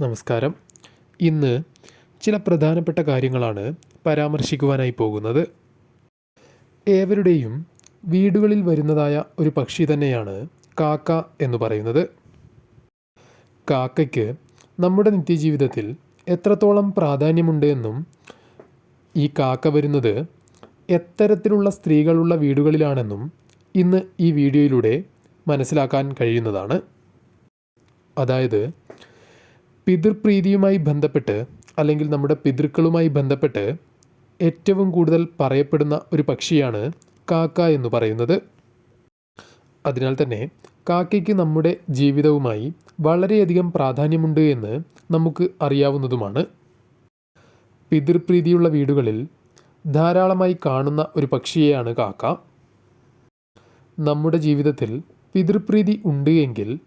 നമസ്കാരം. ഇന്ന് ചില പ്രധാനപ്പെട്ട കാര്യങ്ങളാണ് പരാമർശിക്കുവാനായി പോകുന്നത്. ഏവരുടെയും വീടുകളിൽ വരുന്നതായ ഒരു പക്ഷി തന്നെയാണ് കാക്ക എന്ന് പറയുന്നത്. കാക്കയ്ക്ക് നമ്മുടെ നിത്യജീവിതത്തിൽ എത്രത്തോളം പ്രാധാന്യമുണ്ട് എന്നും ഈ കാക്ക വരുന്നത് എത്തരത്തിലുള്ള സ്ത്രീകളുള്ള വീടുകളിലാണെന്നും ഇന്ന് ഈ വീഡിയോയിലൂടെ മനസ്സിലാക്കാൻ കഴിയുന്നതാണ്. അതായത് പിതൃപ്രീതിയുമായി ബന്ധപ്പെട്ട് അല്ലെങ്കിൽ നമ്മുടെ പിതൃക്കളുമായി ബന്ധപ്പെട്ട് ഏറ്റവും കൂടുതൽ പറയപ്പെടുന്ന ഒരു പക്ഷിയാണ് കാക്ക എന്ന് പറയുന്നത്. അതിനാൽ തന്നെ കാക്കയ്ക്ക് നമ്മുടെ ജീവിതവുമായി വളരെയധികം പ്രാധാന്യമുണ്ട് എന്ന് നമുക്ക് അറിയാവുന്നതുമാണ്. പിതൃപ്രീതിയുള്ള വീടുകളിൽ ധാരാളമായി കാണുന്ന ഒരു പക്ഷിയെയാണ് കാക്ക. നമ്മുടെ ജീവിതത്തിൽ പിതൃപ്രീതി ഉണ്ട് എങ്കിൽ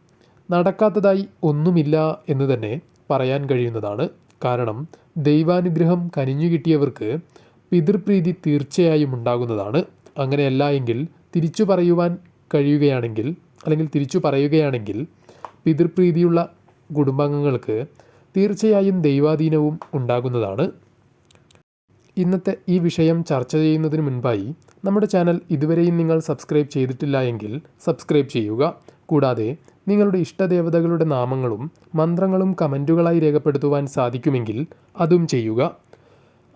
നടക്കാത്തതായി ഒന്നുമില്ല എന്ന് തന്നെ പറയാൻ കഴിയുന്നതാണ്. കാരണം ദൈവാനുഗ്രഹം കനിഞ്ഞു കിട്ടിയവർക്ക് പിതൃപ്രീതി തീർച്ചയായും ഉണ്ടാകുന്നതാണ്. അങ്ങനെയല്ല എങ്കിൽ തിരിച്ചു പറയുവാൻ കഴിയുകയാണെങ്കിൽ അല്ലെങ്കിൽ തിരിച്ചു പറയുകയാണെങ്കിൽ പിതൃപ്രീതിയുള്ള കുടുംബാംഗങ്ങൾക്ക് തീർച്ചയായും ദൈവാധീനവും ഉണ്ടാകുന്നതാണ്. ഇന്നത്തെ ഈ വിഷയം ചർച്ച ചെയ്യുന്നതിന് മുൻപായി നമ്മുടെ ചാനൽ ഇതുവരെയും നിങ്ങൾ സബ്സ്ക്രൈബ് ചെയ്തിട്ടില്ല എങ്കിൽ സബ്സ്ക്രൈബ് ചെയ്യുക. കൂടാതെ നിങ്ങളുടെ ഇഷ്ടദേവതകളുടെ നാമങ്ങളും മന്ത്രങ്ങളും കമന്റുകളായി രേഖപ്പെടുത്തുവാൻ സാധിക്കുമെങ്കിൽ അതും ചെയ്യുക.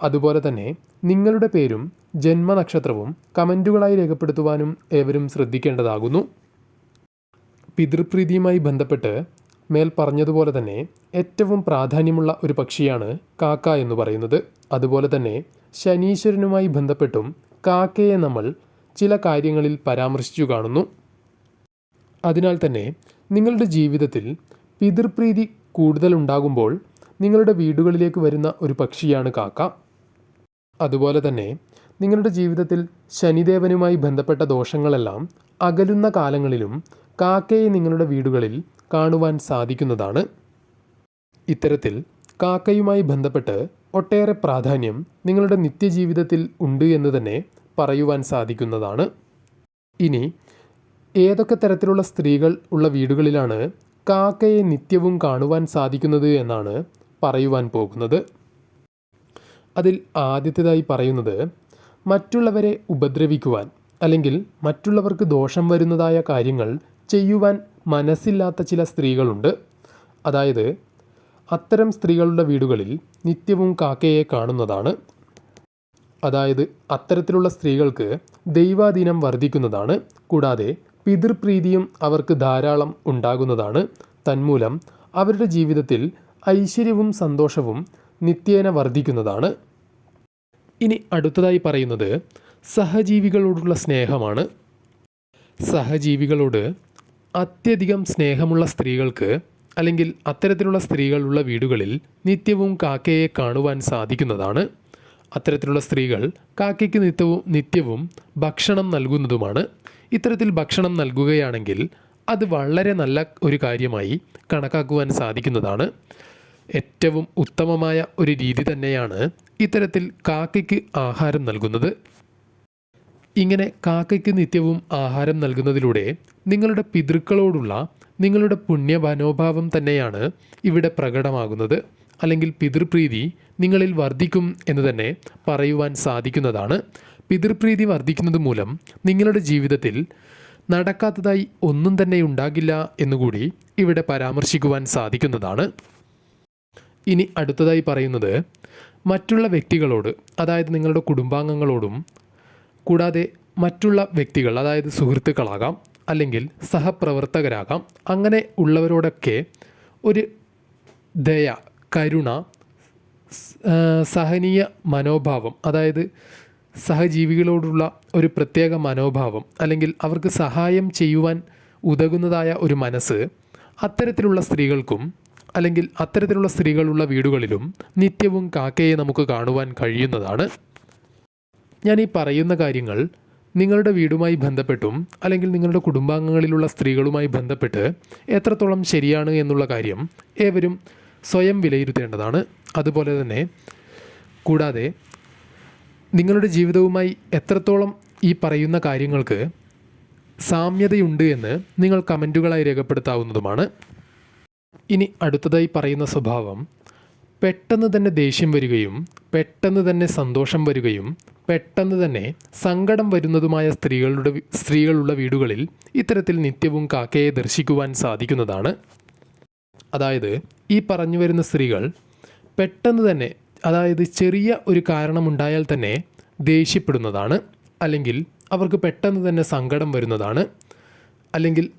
അതുപോലെ തന്നെ നിങ്ങളുടെ പേരും ജന്മനക്ഷത്രവും കമന്റുകളായി രേഖപ്പെടുത്തുവാനും ഏവരും ശ്രദ്ധിക്കേണ്ടതാകുന്നു. പിതൃപ്രീതിയുമായി ബന്ധപ്പെട്ട് മേൽ പറഞ്ഞതുപോലെ തന്നെ ഏറ്റവും പ്രാധാന്യമുള്ള ഒരു പക്ഷിയാണ് കാക്ക എന്ന് പറയുന്നത്. അതുപോലെ തന്നെ ശനീശ്വരനുമായി ബന്ധപ്പെട്ടും കാക്കയെ നമ്മൾ ചില കാര്യങ്ങളിൽ പരാമർശിച്ചു കാണുന്നു. അതിനാൽ തന്നെ നിങ്ങളുടെ ജീവിതത്തിൽ പിതൃപ്രീതി കൂടുതലുണ്ടാകുമ്പോൾ നിങ്ങളുടെ വീടുകളിലേക്ക് വരുന്ന ഒരു പക്ഷിയാണ് കാക്ക. അതുപോലെ തന്നെ നിങ്ങളുടെ ജീവിതത്തിൽ ശനിദേവനുമായി ബന്ധപ്പെട്ട ദോഷങ്ങളെല്ലാം അകലുന്ന കാലങ്ങളിലും കാക്കയെ നിങ്ങളുടെ വീടുകളിൽ കാണുവാൻ സാധിക്കുന്നതാണ്. ഇത്തരത്തിൽ കാക്കയുമായി ബന്ധപ്പെട്ട് ഒട്ടേറെ പ്രാധാന്യം നിങ്ങളുടെ നിത്യജീവിതത്തിൽ ഉണ്ട് എന്ന് തന്നെ പറയുവാൻ സാധിക്കുന്നതാണ്. ഇനി ഏതൊക്കെ തരത്തിലുള്ള സ്ത്രീകൾ ഉള്ള വീടുകളിലാണ് കാക്കയെ നിത്യവും കാണുവാൻ സാധിക്കുന്നത് എന്നാണ് പറയുവാൻ പോകുന്നത്. അതിൽ ആദ്യത്തേതായി പറയുന്നത് മറ്റുള്ളവരെ ഉപദ്രവിക്കുവാൻ അല്ലെങ്കിൽ മറ്റുള്ളവർക്ക് ദോഷം വരുന്നതായ കാര്യങ്ങൾ ചെയ്യുവാൻ മനസ്സില്ലാത്ത ചില സ്ത്രീകളുണ്ട്. അതായത് അത്തരം സ്ത്രീകളുടെ വീടുകളിൽ നിത്യവും കാക്കയെ കാണുന്നതാണ്. അതായത് അത്തരത്തിലുള്ള സ്ത്രീകൾക്ക് ദൈവാധീനം വർദ്ധിക്കുന്നതാണ്. കൂടാതെ പിതൃപ്രീതിയും അവർക്ക് ധാരാളം ഉണ്ടാകുന്നതാണ്. തന്മൂലം അവരുടെ ജീവിതത്തിൽ ഐശ്വര്യവും സന്തോഷവും നിത്യേന വർദ്ധിക്കുന്നതാണ്. ഇനി അടുത്തതായി പറയുന്നത് സഹജീവികളോടുള്ള സ്നേഹമാണ്. സഹജീവികളോട് അത്യധികം സ്നേഹമുള്ള സ്ത്രീകൾക്ക് അല്ലെങ്കിൽ അത്തരത്തിലുള്ള സ്ത്രീകളുള്ള വീടുകളിൽ നിത്യവും കാക്കയെ കാണുവാൻ സാധിക്കുന്നതാണ്. അത്തരത്തിലുള്ള സ്ത്രീകൾ കാക്കയ്ക്ക് നിത്യവും നിത്യവും ഭക്ഷണം നൽകുന്നതുമാണ്. ഇത്തരത്തിൽ ഭക്ഷണം നൽകുകയാണെങ്കിൽ അത് വളരെ നല്ല ഒരു കാര്യമായി കണക്കാക്കുവാൻ സാധിക്കുന്നതാണ്. ഏറ്റവും ഉത്തമമായ ഒരു രീതി തന്നെയാണ് ഇത്തരത്തിൽ കാക്കയ്ക്ക് ആഹാരം നൽകുന്നത്. ഇങ്ങനെ കാക്കയ്ക്ക് നിത്യവും ആഹാരം നൽകുന്നതിലൂടെ നിങ്ങളുടെ പിതൃക്കളോടുള്ള നിങ്ങളുടെ പുണ്യമനോഭാവം തന്നെയാണ് ഇവിടെ പ്രകടമാകുന്നത്. അല്ലെങ്കിൽ പിതൃപ്രീതി നിങ്ങളിൽ വർദ്ധിക്കും എന്ന് തന്നെ പറയുവാൻ സാധിക്കുന്നതാണ്. പിതൃപ്രീതി വർദ്ധിക്കുന്നത് മൂലം നിങ്ങളുടെ ജീവിതത്തിൽ നടക്കാത്തതായി ഒന്നും തന്നെ ഉണ്ടാകില്ല എന്നുകൂടി ഇവിടെ പരാമർശിക്കുവാൻ സാധിക്കുന്നതാണ്. ഇനി അടുത്തതായി പറയുന്നത് മറ്റുള്ള വ്യക്തികളോട് അതായത് നിങ്ങളുടെ കുടുംബാംഗങ്ങളോടും കൂടാതെ മറ്റുള്ള വ്യക്തികൾ അതായത് സുഹൃത്തുക്കളാകാം അല്ലെങ്കിൽ സഹപ്രവർത്തകരാകാം അങ്ങനെ ഉള്ളവരോടൊക്കെ ഒരു ദയ കരുണ സഹനീയ മനോഭാവം അതായത് സഹജീവികളോടുള്ള ഒരു പ്രത്യേക മനോഭാവം അല്ലെങ്കിൽ അവർക്ക് സഹായം ചെയ്യുവാൻ ഉതകുന്നതായ ഒരു മനസ്സ് അത്തരത്തിലുള്ള സ്ത്രീകൾക്കും അല്ലെങ്കിൽ അത്തരത്തിലുള്ള സ്ത്രീകളുള്ള വീടുകളിലും നിത്യവും കാക്കയെ നമുക്ക് കാണുവാൻ കഴിയുന്നതാണ്. ഞാൻ ഈ പറയുന്ന കാര്യങ്ങൾ നിങ്ങളുടെ വീടുമായി ബന്ധപ്പെട്ടും അല്ലെങ്കിൽ നിങ്ങളുടെ കുടുംബാംഗങ്ങളിലുള്ള സ്ത്രീകളുമായി ബന്ധപ്പെട്ട് എത്രത്തോളം ശരിയാണ് എന്നുള്ള കാര്യം ഏവരും സ്വയം വിലയിരുത്തേണ്ടതാണ്. അതുപോലെ തന്നെ കൂടാതെ നിങ്ങളുടെ ജീവിതവുമായി എത്രത്തോളം ഈ പറയുന്ന കാര്യങ്ങൾക്ക് സാമ്യതയുണ്ട് എന്ന് നിങ്ങൾ കമന്റുകളായി രേഖപ്പെടുത്താവുന്നതുമാണ്. ഇനി അടുത്തതായി പറയുന്ന സ്വഭാവം പെട്ടെന്ന് തന്നെ ദേഷ്യം വരികയും പെട്ടെന്ന് തന്നെ സന്തോഷം വരികയും പെട്ടെന്ന് തന്നെ സങ്കടം വരുന്നതുമായ സ്ത്രീകളുടെ സ്ത്രീകളുള്ള വീടുകളിൽ ഇത്തരത്തിൽ നിത്യവും കാക്കയെ ദർശിക്കുവാൻ സാധിക്കുന്നതാണ്. അതായത് ഈ പറഞ്ഞു വരുന്ന സ്ത്രീകൾ പെട്ടെന്ന് തന്നെ അതായത് ചെറിയ ഒരു കാരണമുണ്ടായാൽ തന്നെ ദേഷ്യപ്പെടുന്നതാണ്. അല്ലെങ്കിൽ അവർക്ക് പെട്ടെന്ന് തന്നെ സങ്കടം വരുന്നതാണ്. അല്ലെങ്കിൽ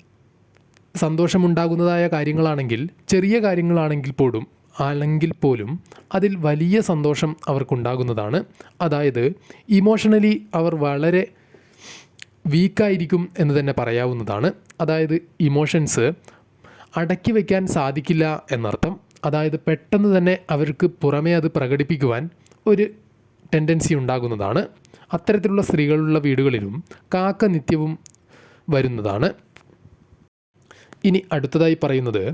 സന്തോഷമുണ്ടാകുന്നതായ കാര്യങ്ങളാണെങ്കിൽ ചെറിയ കാര്യങ്ങളാണെങ്കിൽ പോലും അല്ലെങ്കിൽ പോലും അതിൽ വലിയ സന്തോഷം അവർക്കുണ്ടാകുന്നതാണ്. അതായത് ഇമോഷണലി അവർ വളരെ വീക്കായിരിക്കും എന്ന് തന്നെ പറയാവുന്നതാണ്. അതായത് ഇമോഷൻസ് അടക്കി വയ്ക്കാൻ സാധിക്കില്ല എന്നർത്ഥം. അതായത് പെട്ടെന്ന് തന്നെ അവർക്ക് പുറമേ അത് പ്രകടിപ്പിക്കുവാൻ ഒരു ടെൻഡൻസി ഉണ്ടാകുന്നതാണ്. അത്തരത്തിലുള്ള സ്ത്രീകളുള്ള വീടുകളിലും കാക്ക നിത്യവും വരുന്നതാണ്. ഇനി അടുത്തതായി പറയുന്നത്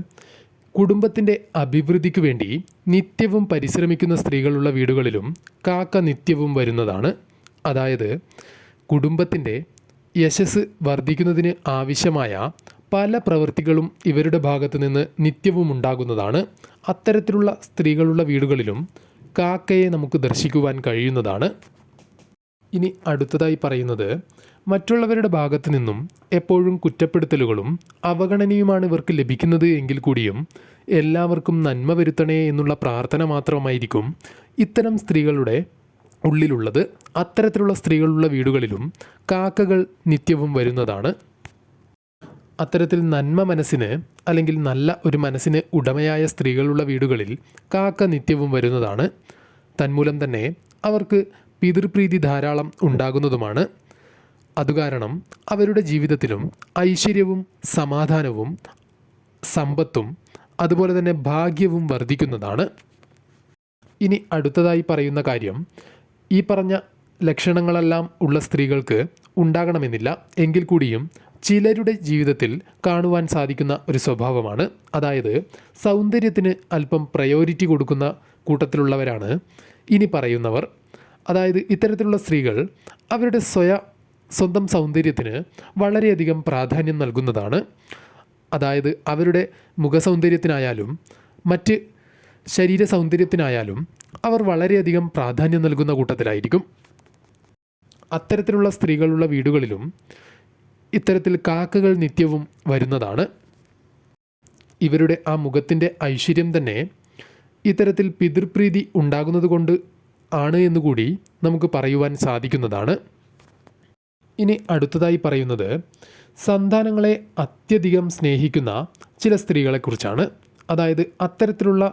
കുടുംബത്തിന്റെ അഭിവൃദ്ധിക്ക് വേണ്ടി നിത്യവും പരിശ്രമിക്കുന്ന സ്ത്രീകളുള്ള വീടുകളിലും കാക്ക നിത്യവും വരുന്നതാണ്. അതായത് കുടുംബത്തിന്റെ യശസ് വർദ്ധിക്കുന്നതിന് ആവശ്യമായ പല പ്രവൃത്തികളും ഇവരുടെ ഭാഗത്തു നിന്ന് നിത്യവും ഉണ്ടാകുന്നതാണ്. അത്തരത്തിലുള്ള സ്ത്രീകളുള്ള വീടുകളിലും കാക്കയെ നമുക്ക് ദർശിക്കുവാൻ കഴിയുന്നതാണ്. ഇനി അടുത്തതായി പറയുന്നത് മറ്റുള്ളവരുടെ ഭാഗത്തു നിന്നും എപ്പോഴും കുറ്റപ്പെടുത്തലുകളും അവഗണനയുമാണ് ഇവർക്ക് ലഭിക്കുന്നത് എങ്കിൽ കൂടിയും എല്ലാവർക്കും നന്മ വരുത്തണേ എന്നുള്ള പ്രാർത്ഥന മാത്രമായിരിക്കും ഇത്തരം സ്ത്രീകളുടെ ഉള്ളിലുള്ളത്. അത്തരത്തിലുള്ള സ്ത്രീകളുള്ള വീടുകളിലും കാക്കകൾ നിത്യവും വരുന്നതാണ്. അത്തരത്തിൽ നന്മ മനസ്സിന് അല്ലെങ്കിൽ നല്ല ഒരു മനസ്സിന് ഉടമയായ സ്ത്രീകളുള്ള വീടുകളിൽ കാക്ക നിത്യവും വരുന്നതാണ്. തന്മൂലം തന്നെ അവർക്ക് പിതൃപ്രീതി ധാരാളം ഉണ്ടാകുന്നതുമാണ്. അതുകാരണം അവരുടെ ജീവിതത്തിലും ഐശ്വര്യവും സമാധാനവും സമ്പത്തും അതുപോലെ തന്നെ ഭാഗ്യവും വർദ്ധിക്കുന്നതാണ്. ഇനി അടുത്തതായി പറയുന്ന കാര്യം ഈ പറഞ്ഞ ലക്ഷണങ്ങളെല്ലാം ഉള്ള സ്ത്രീകൾക്ക് ഉണ്ടാകണമെന്നില്ല. എങ്കിൽ കൂടിയും ചിലരുടെ ജീവിതത്തിൽ കാണുവാൻ സാധിക്കുന്ന ഒരു സ്വഭാവമാണ്. അതായത് സൗന്ദര്യത്തിന് അല്പം പ്രയോറിറ്റി കൊടുക്കുന്ന കൂട്ടത്തിലുള്ളവരാണ്. ഇനി പറയുന്നവർ അതായത് ഇത്തരത്തിലുള്ള സ്ത്രീകൾ അവരുടെ സ്വയ സ്വന്തം സൗന്ദര്യത്തിന് വളരെയധികം പ്രാധാന്യം നൽകുന്നതാണ്. അതായത് അവരുടെ മുഖസൗന്ദര്യത്തിനായാലും മറ്റ് ശരീര സൗന്ദര്യത്തിനായാലും അവർ വളരെയധികം പ്രാധാന്യം നൽകുന്ന കൂട്ടത്തിലായിരിക്കും. അത്തരത്തിലുള്ള സ്ത്രീകളുള്ള വീടുകളിലും ഇത്തരത്തിൽ കാക്കകൾ നിത്യവും വരുന്നതാണ്. ഇവരുടെ ആ മുഖത്തിന്റെ ഐശ്വര്യം തന്നെ ഇത്തരത്തിൽ പിതൃപ്രീതി ഉണ്ടാകുന്നത് കൊണ്ട് ആണ് എന്നുകൂടി നമുക്ക് പറയുവാൻ സാധിക്കുന്നതാണ്. ഇനി അടുത്തതായി പറയുന്നത് സന്താനങ്ങളെ അത്യധികം സ്നേഹിക്കുന്ന ചില സ്ത്രീകളെക്കുറിച്ചാണ്. അതായത് അത്തരത്തിലുള്ള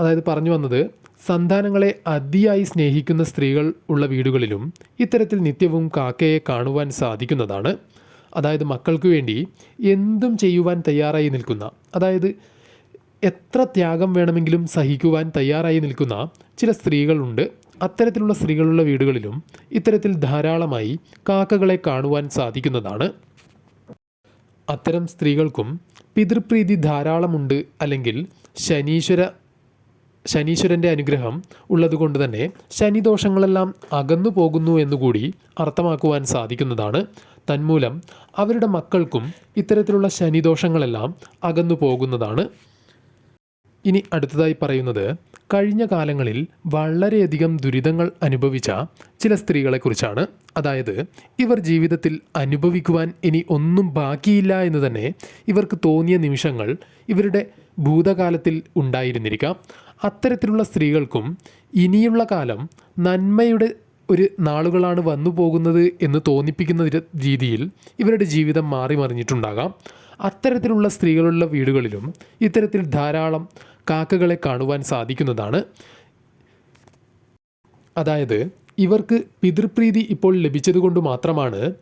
അതായത് പറഞ്ഞു വന്നത് സന്താനങ്ങളെ അതിയായി സ്നേഹിക്കുന്ന സ്ത്രീകൾ ഉള്ള വീടുകളിലും ഇത്തരത്തിൽ നിത്യവും കാക്കയെ കാണുവാൻ സാധിക്കുന്നതാണ്. അതായത് മക്കൾക്ക് വേണ്ടി എന്തും ചെയ്യുവാൻ തയ്യാറായി നിൽക്കുന്ന അതായത് എത്ര ത്യാഗം വേണമെങ്കിലും സഹിക്കുവാൻ തയ്യാറായി നിൽക്കുന്ന ചില സ്ത്രീകളുണ്ട് അത്തരത്തിലുള്ള സ്ത്രീകളുള്ള വീടുകളിലും ഇത്തരത്തിൽ ധാരാളമായി കാക്കകളെ കാണുവാൻ സാധിക്കുന്നതാണ്. അത്തരം സ്ത്രീകൾക്കും പിതൃപ്രീതി ധാരാളമുണ്ട്. അല്ലെങ്കിൽ ശനീശ്വര ശനീശ്വരന്റെ അനുഗ്രഹം ഉള്ളതുകൊണ്ട് തന്നെ ശനിദോഷങ്ങളെല്ലാം അകന്നു പോകുന്നു എന്നുകൂടി അർത്ഥമാക്കുവാൻ സാധിക്കുന്നതാണ്. തന്മൂലം അവരുടെ മക്കൾക്കും ഇത്തരത്തിലുള്ള ശനിദോഷങ്ങളെല്ലാം അകന്നു പോകുന്നതാണ്. ഇനി അടുത്തതായി പറയുന്നത് കഴിഞ്ഞ കാലങ്ങളിൽ വളരെയധികം ദുരിതങ്ങൾ അനുഭവിച്ച ചില സ്ത്രീകളെക്കുറിച്ചാണ്. അതായത് ഇവർ ജീവിതത്തിൽ അനുഭവിക്കുവാൻ ഇനി ഒന്നും ബാക്കിയില്ല എന്ന് തന്നെ ഇവർക്ക് തോന്നിയ നിമിഷങ്ങൾ ഇവരുടെ ഭൂതകാലത്തിൽ ഉണ്ടായിരുന്നിരിക്കാം. അത്തരത്തിലുള്ള സ്ത്രീകൾക്കും ഇനിയുള്ള കാലം നന്മയുടെ ഒരു നാളുകളാണ് വന്നു പോകുന്നത് എന്ന് തോന്നിപ്പിക്കുന്ന രീതിയിൽ ഇവരുടെ ജീവിതം മാറി മറിഞ്ഞിട്ടുണ്ടാകാം. അത്തരത്തിലുള്ള സ്ത്രീകളുള്ള വീടുകളിലും ഇത്തരത്തിൽ ധാരാളം കാക്കകളെ കാണുവാൻ സാധിക്കുന്നതാണ്. അതായത് ഇവർക്ക് പിതൃപ്രീതി ഇപ്പോൾ ലഭിച്ചതുകൊണ്ട് മാത്രമാണ്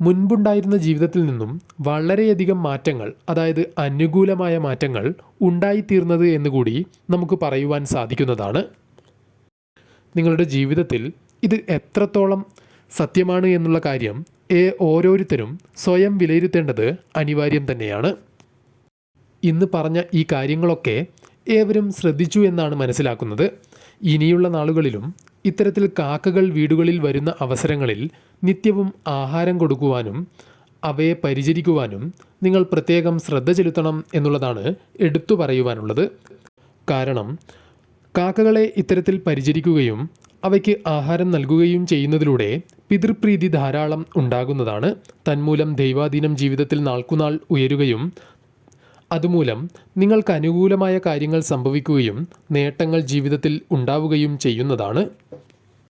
മുൻപുണ്ടായിരുന്ന ജീവിതത്തിൽ നിന്നും വളരെയധികം മാറ്റങ്ങൾ അതായത് അനുകൂലമായ മാറ്റങ്ങൾ ഉണ്ടായിത്തീർന്നത് എന്നുകൂടി നമുക്ക് പറയുവാൻ സാധിക്കുന്നതാണ്. നിങ്ങളുടെ ജീവിതത്തിൽ ഇത് എത്രത്തോളം സത്യമാണ് എന്നുള്ള കാര്യം ഏ ഓരോരുത്തരും സ്വയം വിലയിരുത്തേണ്ടത് അനിവാര്യം തന്നെയാണ്. ഇന്ന് പറഞ്ഞ ഈ കാര്യങ്ങളൊക്കെ ഏവരും ശ്രദ്ധിച്ചു എന്നാണ് മനസ്സിലാക്കുന്നത്. ഇനിയുള്ള നാളുകളിലും ഇത്തരത്തിൽ കാക്കകൾ വീടുകളിൽ വരുന്ന അവസരങ്ങളിൽ നിത്യവും ആഹാരം കൊടുക്കുവാനും അവയെ പരിചരിക്കുവാനും നിങ്ങൾ പ്രത്യേകം ശ്രദ്ധ ചെലുത്തണം എന്നുള്ളതാണ് എടുത്തു പറയുവാനുള്ളത്. കാരണം കാക്കകളെ ഇത്തരത്തിൽ പരിചരിക്കുകയും അവയ്ക്ക് ആഹാരം നൽകുകയും ചെയ്യുന്നതിലൂടെ പിതൃപ്രീതി ധാരാളം ഉണ്ടാകുന്നതാണ്. തന്മൂലം ദൈവാധീനം ജീവിതത്തിൽ നാൾക്കുനാൾ ഉയരുകയും അതുമൂലം നിങ്ങൾക്ക് അനുകൂലമായ കാര്യങ്ങൾ സംഭവിക്കുകയും നേട്ടങ്ങൾ ജീവിതത്തിൽ ഉണ്ടാവുകയും ചെയ്യുന്നതാണ്.